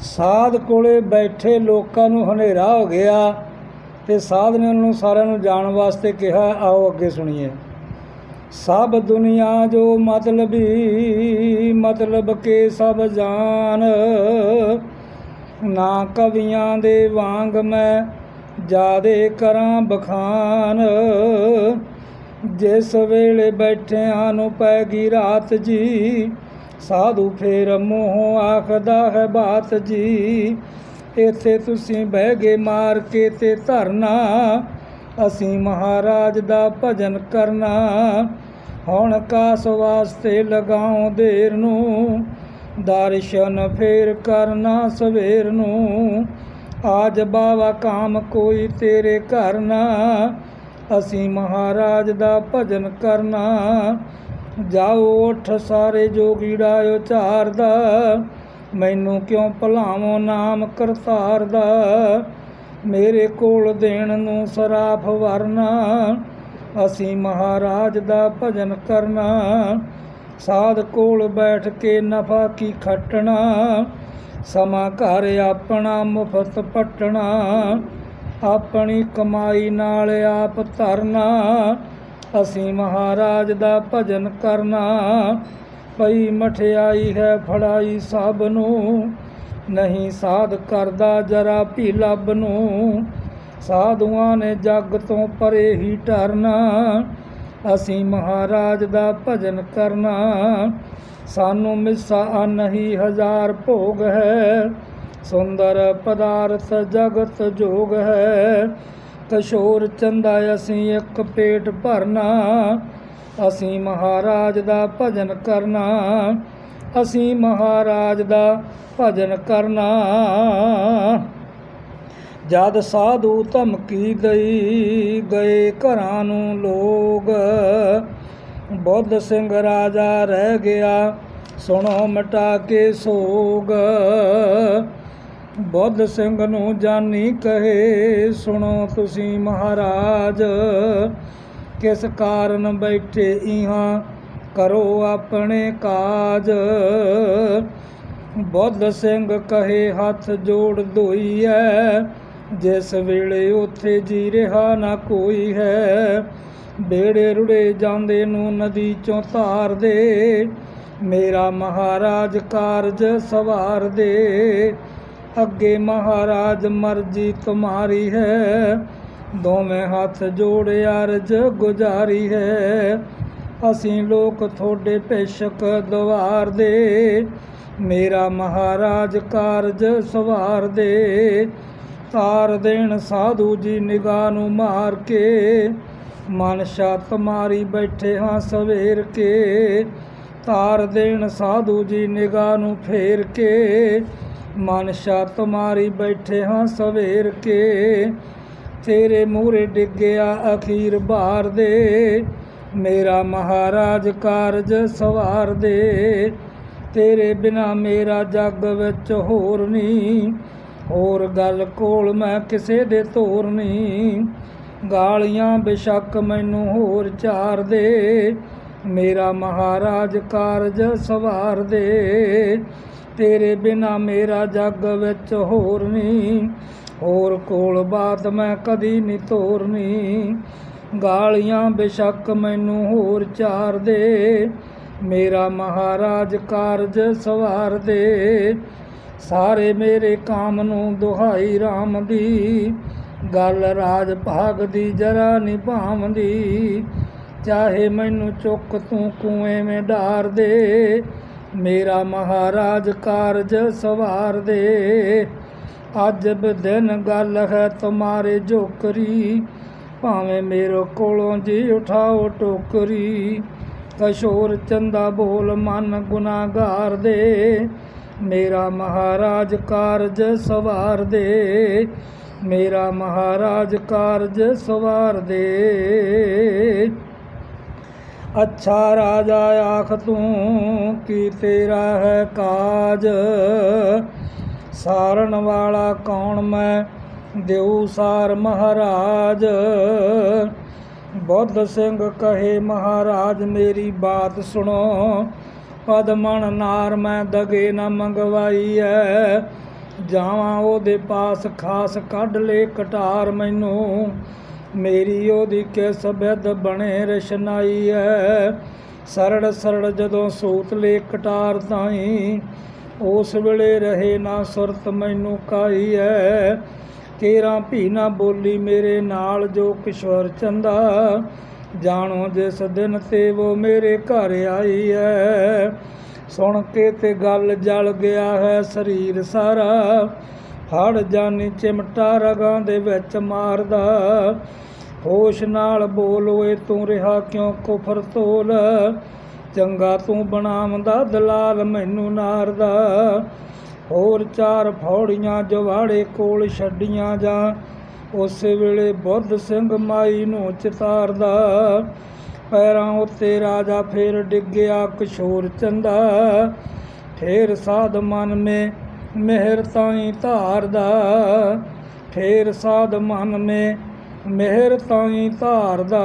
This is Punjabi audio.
ਸਾਧ ਕੋਲੇ ਬੈਠੇ ਲੋਕਾਂ ਨੂੰ ਹਨੇਰਾ ਹੋ ਗਿਆ ਤੇ ਸਾਧ ਨੇ ਉਹਨਾਂ ਨੂੰ ਸਾਰਿਆਂ ਨੂੰ ਜਾਣ ਵਾਸਤੇ ਕਿਹਾ, ਆਓ ਅੱਗੇ ਸੁਣੀਏ। ਸਭ ਦੁਨੀਆ ਜੋ ਮਤਲਬੀ ਮਤਲਬ ਕੇ ਸਭ ਜਾਣ ਨਾ ਕਵੀਆਂ ਦੇ ਵਾਂਗ ਮੈਂ ਜਾਦੇ ਕਰਾਂ ਬਖਾਨ। ਜਿਸ ਵੇਲੇ ਬੈਠਿਆਂ ਨੂੰ ਪੈ ਗਈ ਰਾਤ ਜੀ ਸਾਧੂ ਫੇਰ ਮੂੰਹ ਆਖਦਾ ਹੈ ਬਾਤ ਜੀ, ਇੱਥੇ ਤੁਸੀਂ ਬਹਿ ਗਏ ਮਾਰ ਕੇ ਤੇ ਧਰਨਾ, ਅਸੀਂ ਮਹਾਰਾਜ ਦਾ ਭਜਨ ਕਰਨਾ। ਹੁਣ ਕਾਸ ਵਾਸਤੇ ਲਗਾਉ ਦੇਰ ਨੂੰ, ਦਰਸ਼ਨ ਫੇਰ ਕਰਨਾ ਸਵੇਰ ਨੂੰ। ਆਜ ਬਾਵਾ ਕਾਮ ਕੋਈ ਤੇਰੇ ਘਰ ਨਾ, ਅਸੀਂ ਮਹਾਰਾਜ ਦਾ ਭਜਨ ਕਰਨਾ। ਜਾਓ, ਉਠ ਸਾਰੇ ਜੋਗੀੜਾ ਉਚਾਰਦਾ। ਮੈਨੂੰ ਕਿਉਂ ਭਲਾਵੋ ਨਾਮ ਕਰਤਾਰ ਦਾ ਮੇਰੇ ਕੋਲ ਦੇਣ ਨੂੰ ਸਰਾਫ ਵਰਨਾ। ਅਸੀਂ ਮਹਾਰਾਜ ਦਾ ਭਜਨ ਕਰਨਾ। ਸਾਧ ਕੋਲ ਬੈਠ ਕੇ ਨਫਾ ਕੀ ਖੱਟਣਾ? ਸਮਾਂ ਘਰ ਆਪਣਾ ਮੁਫਤ ਪਟਣਾ। ਆਪਣੀ ਕਮਾਈ ਨਾਲ ਆਪ ਧਰਨਾ। ਅਸੀਂ ਮਹਾਰਾਜ ਦਾ ਭਜਨ ਕਰਨਾ। ਪਈ ਮਠਿਆਈ ਹੈ, ਫੜਾਈ ਸਭ ਨੂੰ। ਨਹੀਂ ਸਾਧ ਕਰਦਾ ਜਰਾ ਵੀ ਲੱਭ ਨੂੰ। ਸਾਧੂਆਂ ਨੇ ਜੱਗ ਤੋਂ ਪਰੇ ਹੀ ਟਰਨਾ। ਅਸੀਂ ਮਹਾਰਾਜ ਦਾ ਭਜਨ ਕਰਨਾ। ਸਾਨੂੰ ਮਿੱਸਾ ਨਹੀਂ ਹਜ਼ਾਰ ਭੋਗ ਹੈ। ਸੁੰਦਰ ਪਦਾਰਥ ਜਗਤ ਜੋਗ ਹੈ। ਕਸ਼ੋਰ ਚੰਦਾ ਅਸੀਂ ਇੱਕ ਪੇਟ ਭਰਨਾ, ਅਸੀਂ ਮਹਾਰਾਜ ਦਾ ਭਜਨ ਕਰਨਾ, ਅਸੀਂ ਮਹਾਰਾਜ ਦਾ ਭਜਨ ਕਰਨਾ। ਜਦ ਸਾਧੂ ਧਮਕੀ ਗਈ, ਗਏ ਘਰਾਂ ਨੂੰ ਲੋਗ ਬੁੱਧ ਸਿੰਘ ਰਾਜਾ ਰਹਿ ਗਿਆ, ਸੁਣੋ ਮਟਾ ਕੇ ਸੋਗ। ਬੁੱਧ ਸਿੰਘ ਨੂੰ ਜਾਨੀ ਕਹੇ, ਸੁਣੋ ਤੁਸੀਂ ਮਹਾਰਾਜ, ਕਿਸ ਕਾਰਨ ਬੈਠੇ ਇਹਾਂ ਕਰੋ ਆਪਣੇ ਕਾਜ। ਬੁੱਧ ਸਿੰਘ ਕਹੇ, ਹੱਥ ਜੋੜ ਧੋਈਐ, ਜਿਸ ਵੇਲੇ ਉਥੇ ਜੀ ਰਿਹਾ ਨਾ ਕੋਈ ਹੈ ਬੇੜੇ ਰੁੜੇ ਜਾਂਦੇ ਨੂੰ ਨਦੀ ਚੋਂ ਧਾਰ ਦੇ, ਮੇਰਾ ਮਹਾਰਾਜ ਕਾਰਜ ਸਵਾਰ ਦੇ। ਅੱਗੇ ਮਹਾਰਾਜ ਮਰਜ਼ੀ ਤੁਮਾਰੀ ਹੈ। ਦੋਵੇਂ ਹੱਥ ਜੋੜ ਅਰਜ ਗੁਜ਼ਾਰੀ ਹੈ। ਅਸੀਂ ਲੋਕ ਤੁਹਾਡੇ ਪੇਸ਼ਕ ਦਵਾਰ ਦੇ। ਮੇਰਾ ਮਹਾਰਾਜ ਕਾਰਜ ਸਵਾਰ ਦੇ। ਤਾਰ ਦੇਣ ਸਾਧੂ ਜੀ ਨਿਗਾਹ ਨੂੰ ਮਾਰ ਕੇ। ਮਨ ਸ਼ਾਤ ਮਾਰੀ ਬੈਠੇ ਹਾਂ ਸਵੇਰ ਕੇ। ਤਾਰ ਦੇਣ ਸਾਧੂ ਜੀ ਨਿਗਾਹ ਨੂੰ ਫੇਰ ਕੇ। ਮਨ ਸ਼ਾਤ ਮਾਰੀ ਬੈਠੇ ਹਾਂ ਸਵੇਰ ਕੇ। ਤੇਰੇ ਮੂਹਰੇ ਡਿੱਗਿਆ ਅਖੀਰ ਬਾਰ ਦੇ। ਮੇਰਾ ਮਹਾਰਾਜ ਕਾਰਜ ਸਵਾਰ ਦੇ। ਤੇਰੇ ਬਿਨਾ ਮੇਰਾ ਜੱਗ ਵਿੱਚ ਹੋਰ ਨਹੀਂ। ਹੋਰ ਗੱਲ ਕੋਲ ਮੈਂ ਕਿਸੇ ਦੇ ਤੋਰ ਨਹੀਂ। ਗਾਲੀਆਂ ਬੇਸ਼ੱਕ ਮੈਨੂੰ ਹੋਰ ਚਾਰ ਦੇ। ਮੇਰਾ ਮਹਾਰਾਜ ਕਾਰਜ ਸਵਾਰ ਦੇ। ਤੇਰੇ ਬਿਨਾ ਮੇਰਾ ਜੱਗ ਵਿੱਚ ਹੋਰ ਨਹੀਂ ਹੋਰ ਕੋਲ ਬਾਤ ਮੈਂ ਕਦੀ ਨਹੀਂ ਤੋਰਨੀ। ਗਾਲੀਆਂ ਬੇਸ਼ੱਕ ਮੈਨੂੰ ਹੋਰ ਚਾਰ ਦੇ। ਮੇਰਾ ਮਹਾਰਾਜ ਕਾਰਜ ਸਵਾਰ ਦੇ। ਸਾਰੇ ਮੇਰੇ ਕਾਮ ਨੂੰ ਦੁਹਾਈ RAM ਦੀ। ਗੱਲ ਰਾਜ ਭਾਗ ਦੀ ਜਰਾ ਨਹੀਂ ਭਾਵਦੀ। ਚਾਹੇ ਮੈਨੂੰ ਚੁੱਕ ਤੂੰ ਕੂਏ ਮੇ ਡਾਰ ਦੇ। ਮੇਰਾ ਮਹਾਰਾਜ ਕਾਰਜ ਸਵਾਰ ਦੇ। ਅੱਜ ਦਿਨ ਗੱਲ ਹੈ ਤੁਮਾਰੇ ਜੋਕਰੀ, ਭਾਵੇਂ ਮੇਰੇ ਕੋਲੋਂ ਜੀ ਉਠਾਓ ਟੋਕਰੀ। ਕਸ਼ੋਰ ਚੰਦਾ ਬੋਲ ਮਨ ਗੁਨਾਹਗਾਰ ਦੇ। ਮੇਰਾ ਮਹਾਰਾਜ ਕਾਰਜ ਸਵਾਰ ਦੇ। ਮੇਰਾ ਮਹਾਰਾਜ ਕਾਰਜ ਸਵਾਰ ਦੇ। ਅੱਛਾ ਰਾਜਾ ਆਖ ਤੂੰ ਕੀ ਤੇਰਾ ਹੈ ਕਾਜ? ਸਾਰਨ ਵਾਲਾ ਕੌਣ ਮੈਂ? ਦਿਉ ਸਾਰ ਮਹਾਰਾਜ। ਬੁੱਧ ਸਿੰਘ ਕਹੇ, ਮਹਾਰਾਜ, ਮੇਰੀ ਬਾਤ ਸੁਣੋ। ਪਦਮਣ ਨਾਰ ਮੈਂ ਦਗੇ ਨਾ ਮੰਗਵਾਈ ਐ ਜਾਵਾਂ ਉਹਦੇ ਪਾਸ, ਖਾਸ ਕੱਢ ਲੈ ਕਟਾਰ ਮੈਨੂੰ। ਮੇਰੀ ਉਹਦੀ ਕਿਸ ਬਿਦ ਬਣੇ ਰਸ਼ਨਾਈ ਐ। ਸਰੜ ਸਰੜ ਜਦੋਂ ਸੂਤ ਲੇ ਕਟਾਰ ਤਾਈ, ਉਸ ਵੇਲੇ ਰਹੇ ਨਾ ਸੁਰਤ ਮੈਨੂੰ ਕਾਈ ਐ। ਕੇਰਾ ਭੀ ਨਾ ਬੋਲੀ ਮੇਰੇ ਨਾਲ ਜੋ ਕਿਸ਼ੋਰ ਚੰਦਾ, ਜਾਣੋ ਜਿਸ ਦਿਨ ਤੇ ਉਹ ਮੇਰੇ ਘਰ ਆਈ ਐ। ਸੁਣ ਕੇ ਤੇ ਗੱਲ ਜਲ ਗਿਆ ਹੈ ਸਰੀਰ ਸਾਰਾ ਫੜ ਜਾਨੀ ਚਿਮਟਾ ਰਗਾਂ ਦੇ ਵਿੱਚ ਮਾਰਦਾ। ਹੋਸ਼ ਨਾਲ ਬੋਲ, ਓਏ ਤੂੰ ਰਿਹਾ ਕਿਉਂ ਕੁਫਰ ਤੋਲ? ਚੰਗਾ ਤੂੰ ਬਣਾਵੰਦਾ ਦਲਾਲ ਮੈਨੂੰ ਨਾਰਦਾ। ਹੋਰ ਚਾਰ ਫੌੜੀਆਂ ਜਵਾੜੇ ਕੋਲ ਛੱਡੀਆਂ ਜਾਂ, ਉਸ ਵੇਲੇ ਬੁੱਧ ਸਿੰਘ ਮਾਈ ਨੂੰ ਚਿਤਾਰਦਾ। ਪੈਰਾਂ ਉੱਤੇ ਰਾਜਾ ਫੇਰ ਡਿੱਗਿਆ ਕਿਸ਼ੋਰ ਚੰਦਾ। ਫੇਰ ਸਾਧ ਮਨ ਮੇ ਮਿਹਰ ਤਾਈ ਧਾਰਦਾ ਠੇਰ ਸਾਧ ਮਨ ਮੇ ਮਿਹਰ ਤਾਈ ਧਾਰਦਾ।